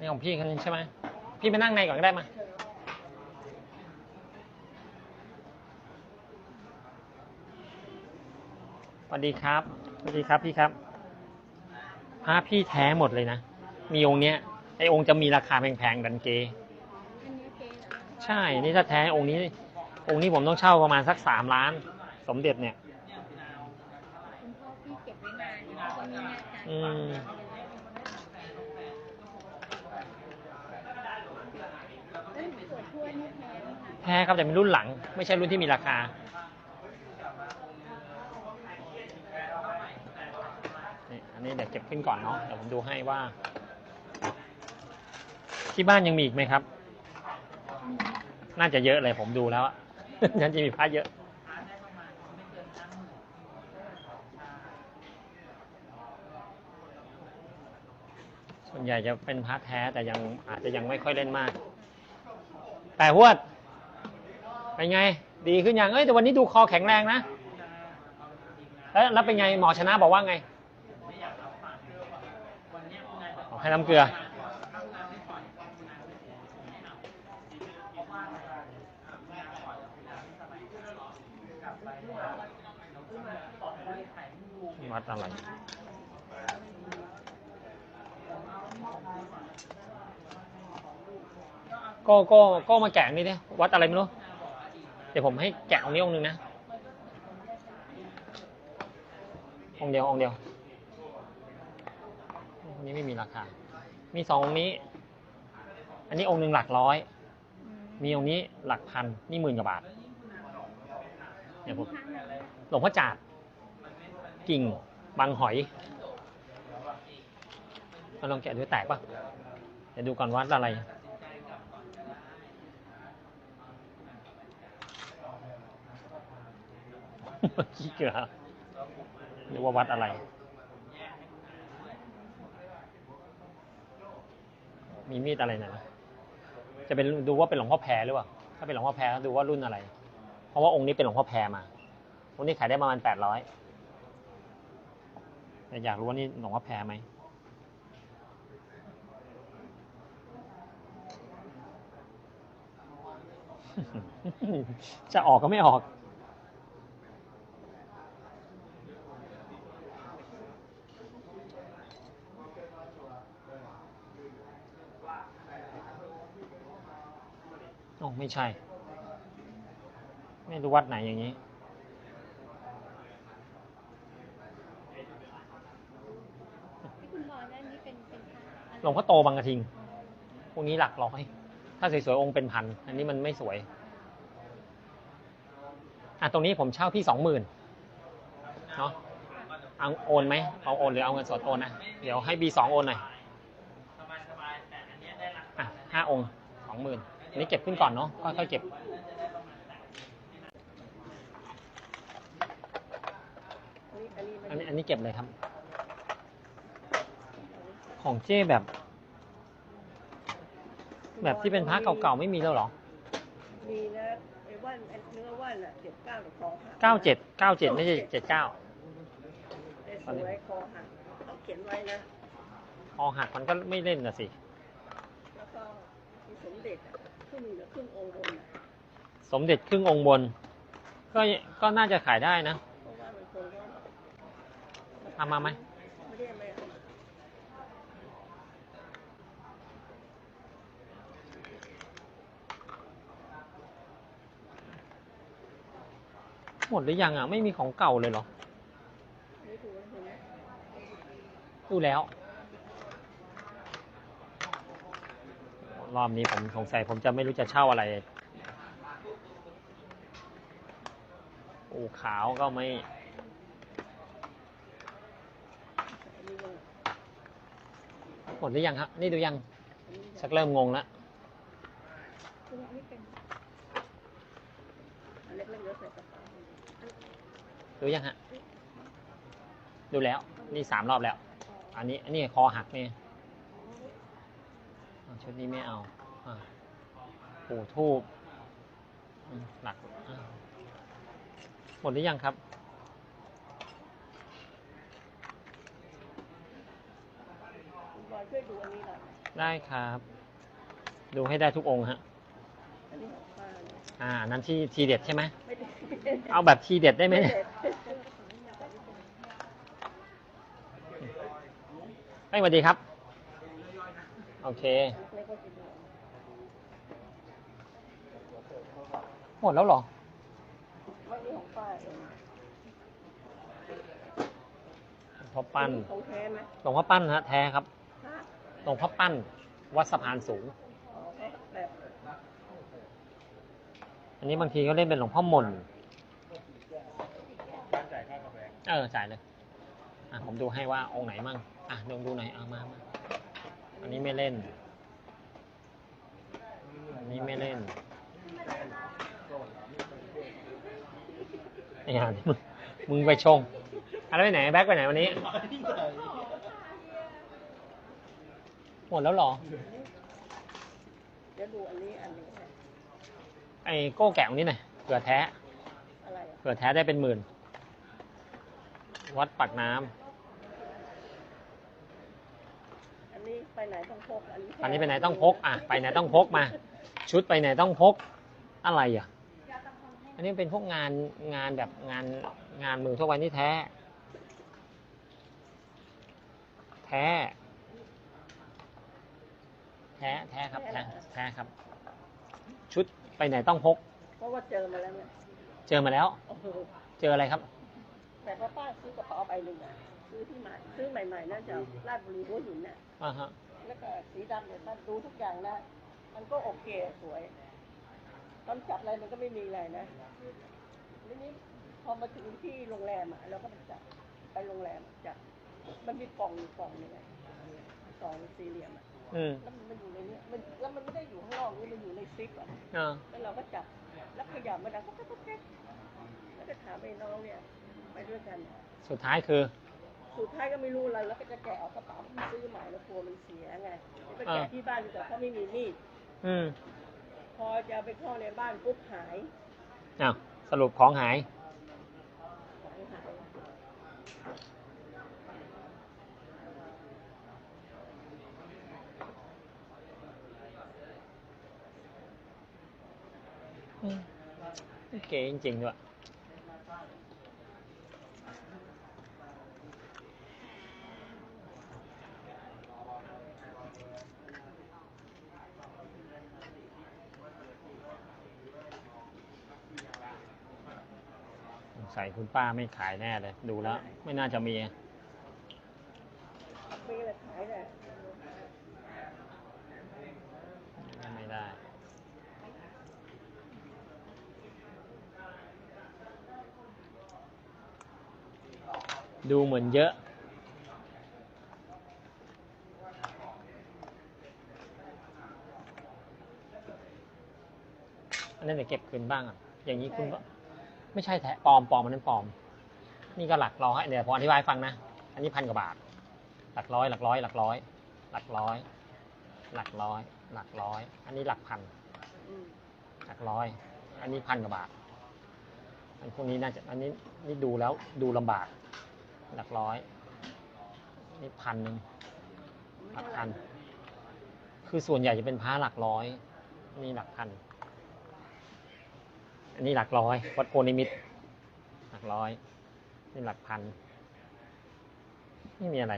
นี่ของพี่คนนี้ใช่ไหมพี่ไปนั่งในก่อนก็ได้มาสวัสดีครับสวัสดีครับพี่ครับพระพี่แท้หมดเลยนะ มีองค์เนี้ยไอองค์จะมีราคาแพงๆดันเกอันนี้เจ๊เหรอใช่ นี่ถ้าแท้องค์นี้ องค์นี้ผมต้องเช่าประมาณสักสามล้าน สมเด็จเนี่ยคุณพ่อพี่เก็บไว้นานนะก็ไม่แน่ใจ อืม เอ้ยเกิดทั่วนี่แพง แท้ครับแต่เป็นรุ่นหลัง ไม่ใช่รุ่นที่มีราคา อันนี้เดี๋ยวเก็บขึ้นก่อนเนาะเดี๋ยวผมดูให้ว่า ที่บ้านยังมีอีกไหมครับ น่าจะเยอะเลยผมดูแล้วฉันจะมีพระเยอะส่วนใหญ่จะเป็นพระแท้แต่ยังอาจจะยังไม่ค่อยเล่นมาก แต่หวด เป็นไง ดีขึ้นยังเอ้ยแต่วันนี้ดูคอแข็งแรงนะแล้วแล้วเป็นไงหมอชนะบอกว่าไงอ๋อให้น้ำเกลือวัดอะไรก็ก็ก็มาแกะนี่ดิวัดอะไรไม่รู้ เดี๋ยวผมให้แกะองค์นี้องค์หนึ่งนะ องค์เดียวองค์เดียวองค์นี้ไม่มีราคา มีสององค์นี้ อันนี้องค์หนึ่งหลักร้อยอืมมีองค์นี้หลักพัน นี่หมื่นกว่าบาทเนี่ยผมข้างไหนหลวงพ่อจาด กิ่ง บางหอยมาลองแกะดูแตกปะเดี๋ยวดูก่อนวัดอะไร ขี้เกลือหรือว่าวัดอะไร มีมีดอะไรหน่อยนะจะเป็นดูว่าเป็นหลวงพ่อแพรหรือเปล่า ถ้าเป็นหลวงพ่อแพรก็ดูว่ารุ่นอะไร เพราะว่าองค์นี้เป็นหลวงพ่อแพรมาองค์นี้ขายได้ประมาณแปดร้อยแต่อยากรู้ว่านี่หลวงพ่อแพรไหมจะออกก็ไม่ออก โอ้ไม่ใช่ ไม่รู้วัดไหนอย่างนี้ที่คุณบอกนั่นนี่เป็นเป็นพระอะไรหลวงพ่อโตบางกระทิง พวกนี้หลักร้อย ถ้าสวยๆองค์เป็นพัน อันนี้มันไม่สวย อะตรงนี้ผมเช่าพี่สองหมื่นเนาะ เอาโอนไหม เอาโอนหรือเอาเงินสดโอนนะ เดี๋ยวให้บีสองโอนหน่อยอะห้าองค์สองหมื่น อันนี้เก็บขึ้นก่อนเนาะค่อยๆเก็บอันนี้อันนี้เก็บเลยครับ ของเจ้แบบ แบบที่เป็นพระเก่าๆไม่มีแล้วเหรอ มีนะไอ้ว่านไอ้เนื้อว่านอะเจ็ดเก้าหรือคอหักเก้าเจ็ดเก้าเจ็ดไม่ใช่เจ็ดเก้าไอ้สวยคอหักเขาเขียนไว้นะพอหักมันก็ไม่เล่นนะสิ แล้วก็มีสมเด็จอะ ครึ่งครึ่งองค์บนอะสมเด็จครึ่งองค์บน ก็ก็น่าจะขายได้นะเพราะว่ามันคงก็เอามาไหมไม่ได้ไม่เอาหมดหรือยังอะ ไม่มีของเก่าเลยเหรอ ไม่ถูกเห็นไหม ดูแล้ว รอบนี้ผมสงสัยผมจะไม่รู้จะเช่าอะไร โอ้ขาวก็ไม่ หมดหรือยังครับนี่ดูยังอันนี้ชักเริ่มงงแล้วดูยังฮะ ดูแล้ว นี่สามรอบแล้ว อันนี้ อันนี้คอหักเนี่ย ชุดนี้ไม่เอาอะปู่ทูบอืมหลักอะหมดหรือยังครับว่าอยช่วยดูอันนี้หน่อยได้ครับ ดูให้ได้ทุกองค์ฮะอันนี้ของป้าเนี่ยอ่า นั้นที่ทีเด็ดใช่ไหมไม่ได้เอาแบบทีเด็ดได้ไหมเนี่ยเด็ดไม่สวัสดีครับ โอเคไม่ก็กินหรอกหมดแล้วเหรอ ไม่นี่ของป้าเองหลวงพ่อปั้น ของแท้ไหมหลวงพ่อปั้นฮะแท้ครับ ฮะหลวงพ่อปั้น วัดสะพานสูง อ๋อแบบอันนี้บางทีก็เล่นเป็นหลวงพ่อมนเออจ่ายเลย อะผมดูให้ว่าองค์ไหนมั่ง อะดูดูหน่อยเอามามา อันนี้ไม่เล่น อันนี้ไม่เล่นไอ้ห่านี่มึงมึงไปชงอะไรไปไหนแบ็คไปไหนวันนี้ หมดแล้วเหรอเดี๋ยวดูอันนี้อันนี้นะไอ้โก้แกะตรงนี้หน่อยเผื่อแท้อะไรอะเผื่อแท้ได้เป็นหมื่น วัดปากน้ำ อันนี้ ไปไหนต้องพกอันนี้อันนี้ไปไหนต้องพกอะไปไหนต้องพกมา ชุดไปไหนต้องพกอะไรอะ อันนี้เป็นพวกงานงานแบบงานงานมือทั่วไปนี่แท้ แท้ แท้แท้ครับแท้แท้ครับ ชุดไปไหนต้องพก เพราะว่าเจอมาแล้วเนี่ยเจอมาแล้วโอ้โหเจออะไรครับ แต่ว่าป้าซื้อกระเป๋าใบหนึ่งอะซื้อที่ใหม่ซื้อใหม่ๆน่าจะลาดบุรีหัวหินน่ะอ่าฮะ แล้วก็สีดำเนี่ยป้าดูทุกอย่างนะ มันก็โอเคสวยตอนจับอะไรมันก็ไม่มีอะไรนะทีนี้พอมาถึงที่โรงแรมอะเราก็ไปจับไปโรงแรมจับมันมีกล่องอยู่กล่องหนึงอะกล่องสี่เหลี่ยมอะอืมแล้วมันอยู่ในเนี้ยมันแล้วมันไม่ได้อยู่ข้างนอกนี่มันอยู่ในซิปอะ อ่าแล้วเราก็จับ แล้วขยับมันดังก็ก็แก๊กแล้วก็ถามไอ้น้องเนี่ย ไปด้วยกัน สุดท้ายคือ สุดท้ายก็ไม่รู้อะไรแล้วก็จะแกะเอากระเป๋าที่ซื้อใหม่แล้วกลัวมันเสียไงไปแกะที่บ้านแต่เขาไม่มีมีดอืมพอจะเอาไปเข้าในบ้านปุ๊บหายอ้าวสรุปของหาย ของหายอืมเก๋จริงๆด้วย สงสัยคุณป้าไม่ขายแน่เลย ดูแล้ว ไม่น่าจะมี ไม่ได้ขายเลยไม่ได้ ดูเหมือนเยอะ อันนั้นเดี๋ยวเก็บคืนบ้างอะ อย่างนี้คุณก็ ไม่ใช่แท้ปลอมปลอมอันนั้นปลอม นี่ก็หลักร้อยเดี๋ยวผมอธิบายฟังนะ อันนี้พันกว่าบาท หลักร้อย หลักร้อย หลักร้อย หลักร้อย หลักร้อย หลักร้อย อันนี้หลักพัน หลักร้อย อันนี้พันกว่าบาท อันพวกนี้น่าจะ อันนี้นี่ดูแล้วดูลำบาก หลักร้อย นี่พันหนึ่งหลักพัน คือส่วนใหญ่จะเป็นพ้าหลักร้อย นี่หลักพัน อันนี้หลักร้อย วัดโพนิมิตรหลักร้อย นี่หลักพัน ไม่มีอะไร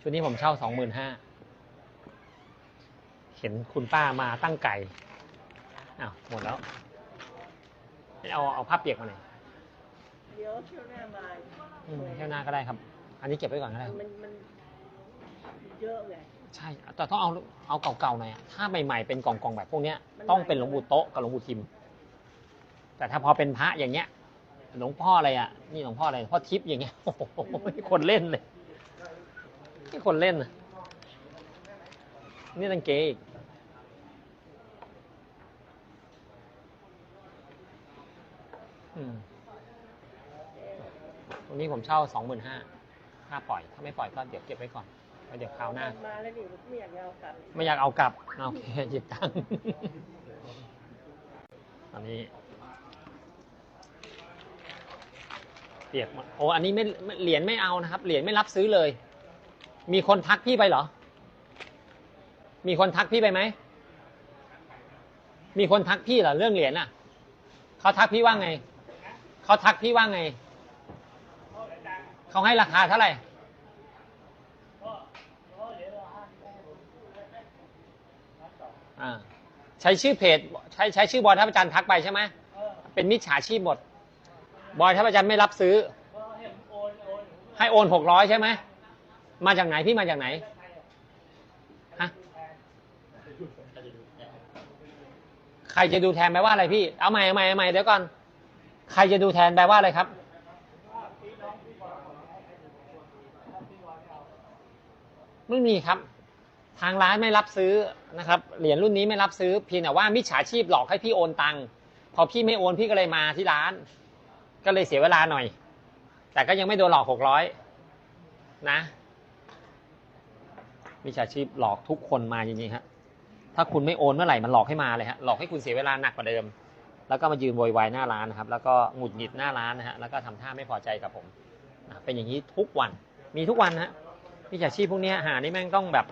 ชุดนี้ผมเช่าสองหมื่นห้าเห็นคุณป้ามาตั้งไก่อ้าวหมดแล้วเอาเอาผ้าเปียกมาหน่อยเดี๋ยวเที่ยวหน้ามาอืมเที่ยวหน้าก็ได้ครับ อันนี้เก็บไว้ก่อนก็ได้ครับมันมันเยอะไงใช่แต่ต้องเอาเอาเก่าๆหน่อยอะถ้าใหม่ๆเป็นกล่องๆแบบพวกเนี้ยมันต้องใหม่เป็นหลวงปู่โต๊ะกับหลวงปู่ทิม แต่ถ้าพอเป็นพระอย่างเงี้ย หลวงพ่ออะไรอะ นี่หลวงพ่ออะไรพ่อทิพย์อย่างเงี้ยโอ้โหไม่คนเล่นเลยไม่คนเล่นนะนี่ตังเกอีกอืมตรงนี้ผมเช่าสองหมื่นห้าค่าปล่อย ถ้าไม่ปล่อยก็เดี๋ยวเก็บไว้ก่อนแล้วเดี๋ยวคราวหน้า มาแล้วนี่ไม่อยากจะเอากลับ ไม่อยากเอากลับ โอเคหยิบตังค์อันนี้ เปียกหมดโอ้อันนี้ไม่เหรียญไม่เอานะครับ เหรียญไม่รับซื้อเลย มีคนทักพี่ไปเหรอ มีคนทักพี่ไปไหม มีคนทักพี่เหรอเรื่องเหรียญอะ เขาทักพี่ว่าไง เขาทักพี่ว่าไง เขาให้ราคาเท่าไหร่อ่าใช้ชื่อเพจ ใช้ใช้ชื่อบอยทัพอาจารย์ทักไปใช่ไหมเป็นมิจฉาชีพหมด บอยทัพอาจารย์ไม่รับซื้อ ให้โอนหกร้อยใช่ไหม มาจากไหนพี่มาจากไหนฮะใครจะดูแทนแปลว่าอะไรพี่ เอาใหม่เอาใหม่เอาใหม่เดี๋ยวก่อน ใครจะดูแทนแปลว่าอะไรครับ ไม่มีครับ ทางร้านไม่รับซื้อนะครับ เหรียญรุ่นนี้ไม่รับซื้อ เพียงแต่ว่ามิจฉาชีพหลอกให้พี่โอนตังค์ พอพี่ไม่โอนพี่ก็เลยมาที่ร้าน ก็เลยเสียเวลาหน่อย แต่ก็ยังไม่โดนหลอกหกร้อยนะมิจฉาชีพหลอกทุกคนมาจริงๆฮะถ้าคุณไม่โอนเมื่อไหร่มันหลอกให้มาเลยฮะหลอกให้คุณเสียเวลาหนักกว่าเดิม แล้วก็มายืนโวยวายหน้าร้านนะครับ แล้วก็หงุดหงิดหน้าร้านนะฮะแล้วก็ทำท่าไม่พอใจกับผมนะเป็นอย่างนี้ทุกวัน มีทุกวันฮะมิจฉาชีพพวกนี้หานี่แม่งต้องแบบ